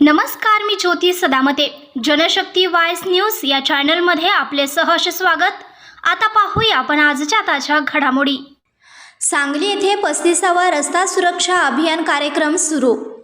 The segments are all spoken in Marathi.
नमस्कार मी ज्योती सदामते. जनशक्ती वायस न्यूज या चॅनलमध्ये आपले सहर्ष स्वागत. आता पाहूया आपण आजच्या ताज्या घडामोडी. सांगली येथे पस्तीसावा रस्ता सुरक्षा अभियान कार्यक्रम सुरू.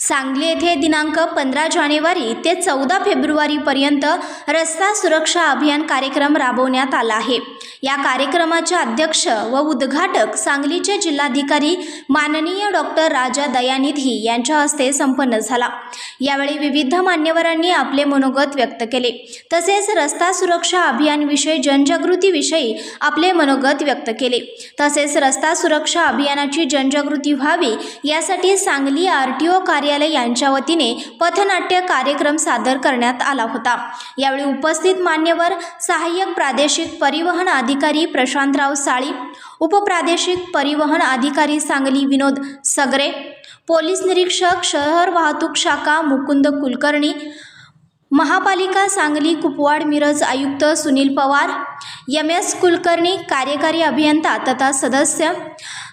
सांगली येथे दिनांक पंधरा जानेवारी ते चौदा फेब्रुवारीपर्यंत रस्ता सुरक्षा अभियान कार्यक्रम राबवण्यात आला आहे. या कार्यक्रमाचे अध्यक्ष व उद्घाटक सांगलीचे जिल्हाधिकारी माननीय डॉक्टर राजा दयानिधी यांच्या हस्ते संपन्न झाला. यावेळी विविध मान्यवरांनी आपले मनोगत व्यक्त केले. तसेच रस्ता सुरक्षा अभियानविषयी जनजागृतीविषयी आपले मनोगत व्यक्त केले. तसेच रस्ता सुरक्षा अभियानाची जनजागृती व्हावी यासाठी सांगली आर टी ओ कार्यालय यांच्या वतीने पथनाट्य कार्यक्रम सादर करण्यात आला होता. यावेळी उपस्थित मान्यवर सहाय्यक प्रादेशिक परिवहन अधिकारी प्रशांतराव साळी उपप्रादेशिक परिवहन अधिकारी सांगली विनोद सगरे पोलीस निरीक्षक शहर वाहतूक शाखा मुकुंद कुलकर्णी महापालिका सांगली कुपवाड मिरज आयुक्त सुनील पवार एम एस कुलकर्णी कार्यकारी अभियंता तथा सदस्य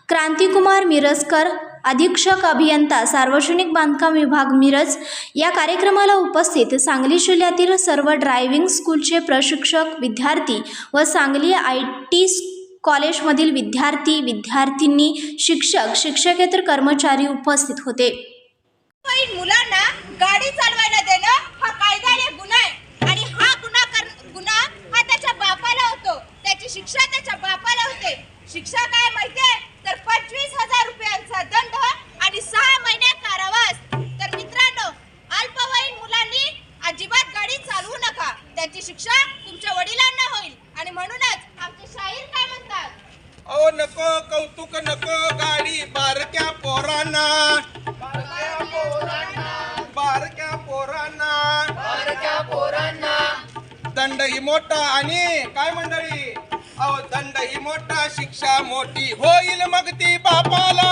क्रांतिकुमार मिरजकर अधीक्षक अभियंता सार्वजनिक बांधकाम विभाग मिरज या कार्यक्रमाला उपस्थित सांगली जिल्ह्यातील सर्व ड्रायव्हिंग स्कूलचे प्रशिक्षक विद्यार्थी व सांगली आय टी कॉलेजमधील विद्यार्थी विद्यार्थिनी शिक्षक शिक्षकेतर कर्मचारी उपस्थित होते. मुलांना गाडी चालवायला देणं म्हणूनच आमचे शाहीर काय म्हणतात? ओ नको कौतुक नको गाडी बारक्या पोरांना. बारक्या पोरांना. बारक्या पोरांना. दंड ही मोठा आणि काय मंडळी? अहो दंड ही मोठा शिक्षा मोठी होईल मग ती बापाला.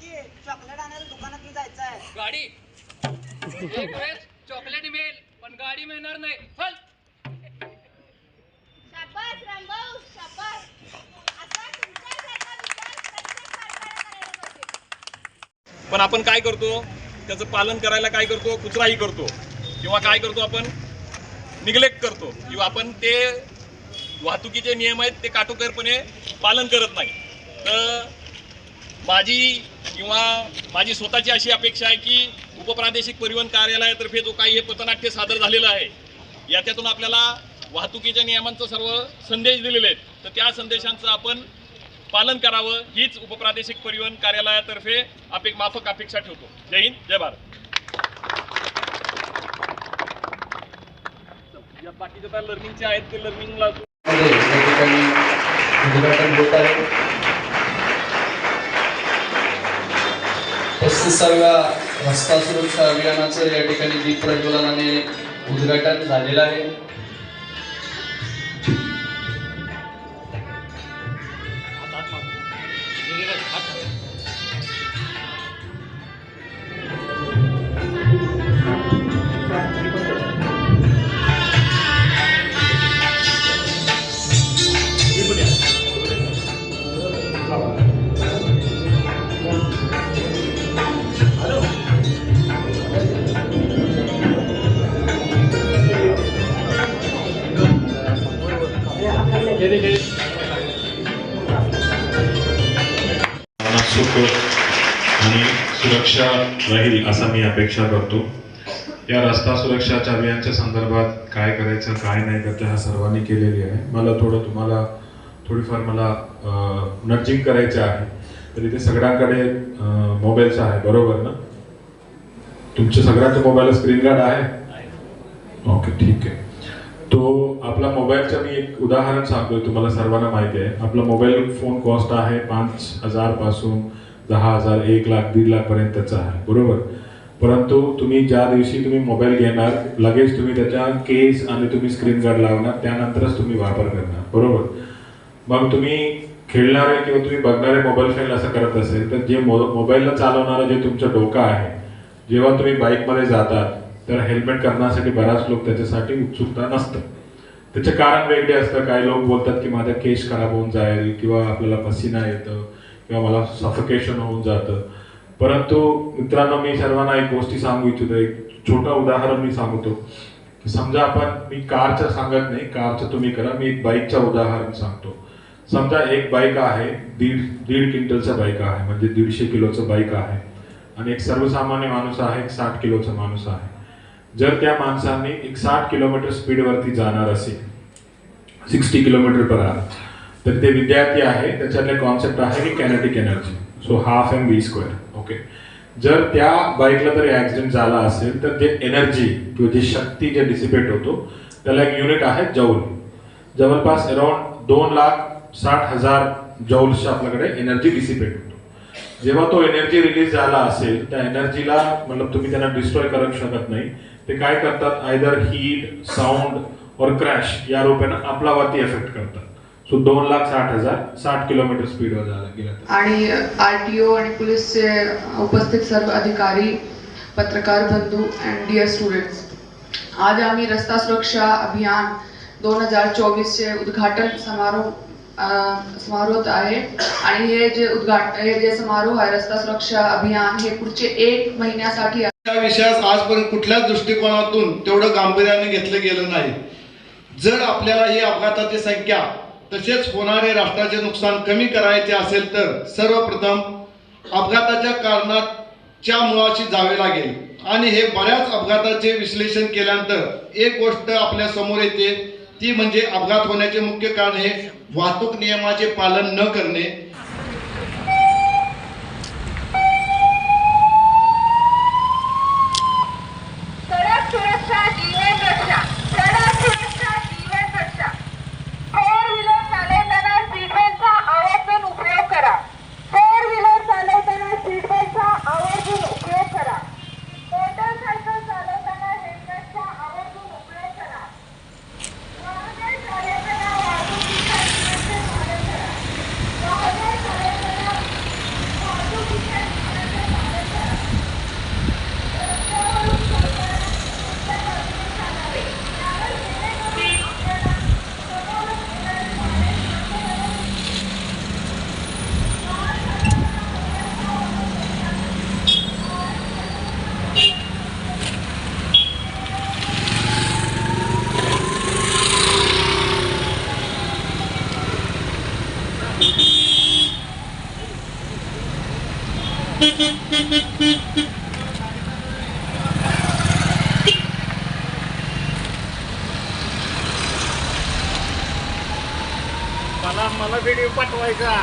की चॉकलेट आणायला दुकानात मी जायचं आहे गाडी. एक वेळेस चॉकलेट मिळेल पण गाडी मिळणार नाही. चल शाबास रामभाऊ शाबास. असा तुमच्यासारखा विचार प्रत्येक कारखाना करायला पाहिजे. पण आपण काय करतो? त्याचं पालन करायला काय करतो? कुचराही करतो. किंवा काय करतो आपण? निग्लेक्ट करतो. किंवा आपण ते वाहतुकीचे नियम आहेत ते काटोकरपणे पालन करत नाही. तर माझी किंवा माझी स्वतःची अशी अपेक्षा आहे की उपप्रादेशिक परिवहन कार्यालयातर्फे जो काही हे पथनाट्य सादर झालेलं आहे याच्यातून आपल्याला वाहतुकीच्या नियमांचं सर्व संदेश दिलेले आहेत. तर त्या संदेशांचं आपण पालन करावं हीच उपप्रादेशिक परिवहन कार्यालयातर्फे अपेक माफक अपेक्षा ठेवतो. जय हिंद जय भारत. या बाकीचे त्या लर्निंगचे आहेत ते लर्निंगला पस्तीसाव्या रस्ता सुरक्षा अभियानाचं या ठिकाणी दीप प्रज्वलनाने उद्घाटन झालेलं आहे सुरक्षा राहील असं मी अपेक्षा करतो. या रस्ता सुरक्षाच्या अभियानच्या संदर्भात काय करायचं काय नाही करतं ह्या सर्वांनी केलेली आहे. मला थोडं तुम्हाला थोडीफार मला नर्जिंग करायचं आहे. तर इथे सगळ्यांकडे मोबाईलचं आहे बरोबर ना? तुमच्या सगळ्यांच्या मोबाईल स्क्रीन गार्ड आहे? ओके ठीक आहे. तो आपला मोबाईलचं मी एक उदाहरण सांगतोय तुम्हाला सर्वांना माहिती आहे. आपला मोबाईल फोन कॉस्ट आहे पाच हजारपासून दहा हजार एक लाख दीड लाखपर्यंतचा आहे. बरोबर? परंतु तुम्ही ज्या दिवशी तुम्ही मोबाईल घेणार लगेच तुम्ही त्याच्या केस आणि तुम्ही स्क्रीन गार्ड लावणार त्यानंतरच तुम्ही वापर करणार. बरोबर? मग तुम्ही खेळणारे किंवा तुम्ही बघणारे मोबाईल फोन असं करत असेल तर जे मो मोबाईलला चालवणारं जे तुमचं डोकं आहे जेव्हा तुम्ही बाईकमध्ये जातात तर हेल्मेट करण्यासाठी बराच लोक त्याच्यासाठी उत्सुकता नसतं त्याचे कारण वेगळे असतं. काही लोक बोलतात की माझा केस खराब होऊन जाईल किंवा आपल्याला पसीना येतं. किंवा मला सफोकेशन होऊन जातं. परंतु मित्रांनो मी सर्वांना एक गोष्टी सांगू इच्छितो. एक छोटं उदाहरण मी सांगतो. की समजा आपण मी कारचं सांगत नाही कारचं तुम्ही करा. मी एक बाईकचं उदाहरण सांगतो. समजा एक बाईक आहे दीड दीड क्विंटलचं बाईक आहे म्हणजे दीडशे किलोचं बाईक आहे. आणि एक सर्वसामान्य माणूस आहे एक साठ किलोचा माणूस आहे. जर त्या माणसांनी एक साठ किलोमीटर स्पीडवरती जाणार असेल सिक्स्टी किलोमीटर पर आवर तर ते विद्यार्थी आहे त्याच्यातले कॉन्सेप्ट आहे की kinetic energy so half M B square okay जर त्या बाईकला जर ॲक्सिडेंट झाला असेल तर ते एनर्जी किंवा जी शक्ती जे डिसिपेट होतो त्याला एक युनिट आहे जौल जवळपास अराउंड दोन लाख साठ हजार जौल्सच्या आपल्याकडे एनर्जी डिसिपेट होतो. जेव्हा तो एनर्जी रिलीज झाला असेल त्या एनर्जीला मतलब तुम्ही त्यांना डिस्ट्रॉय करू शकत नाही. ते काय करतात? Either heat sound or crash या रूपानं आपल्यावरती एफेक्ट करतात. सो दोन लाख साठ हजार साठ किलोमीटर स्पीडवर झाला गेला तर. आणि आर टी ओ आणि पोलीसचे उपस्थित सर्व अधिकारी पत्रकार बंधू अँड डिअर स्टुडंट्स आज आम्ही रस्ता सुरक्षा अभियान दोन हजार चोवीसचे उद्घाटन समारोह अ, समारोह आहे आणि हे जे उद्घाटन हे जे समारोह आहे रस्ता सुरक्षा अभियान हे पुढचे एक महिन्यासाठी आहे. या विषयास आजपर्यंत कुठल्याच दृष्टिकोनातून तेवढं गांभीर्याने घेतलं गेलं नाही जर आपल्याला ही अपघाताची संख्या तसेच होणारे राष्ट्राचे नुकसान कमी करायचे असेल तर सर्वप्रथम अपघाताच्या कारणाच्या मुळाशी जावे लागेल. आणि हे बऱ्याच अपघाताचे विश्लेषण केल्यानंतर एक गोष्ट आपल्यासमोर येते ती म्हणजे अपघात होण्याचे मुख्य कारण हे वाहतूक नियमाचे पालन न करणे. मला व्हिडिओ पाठवायचा.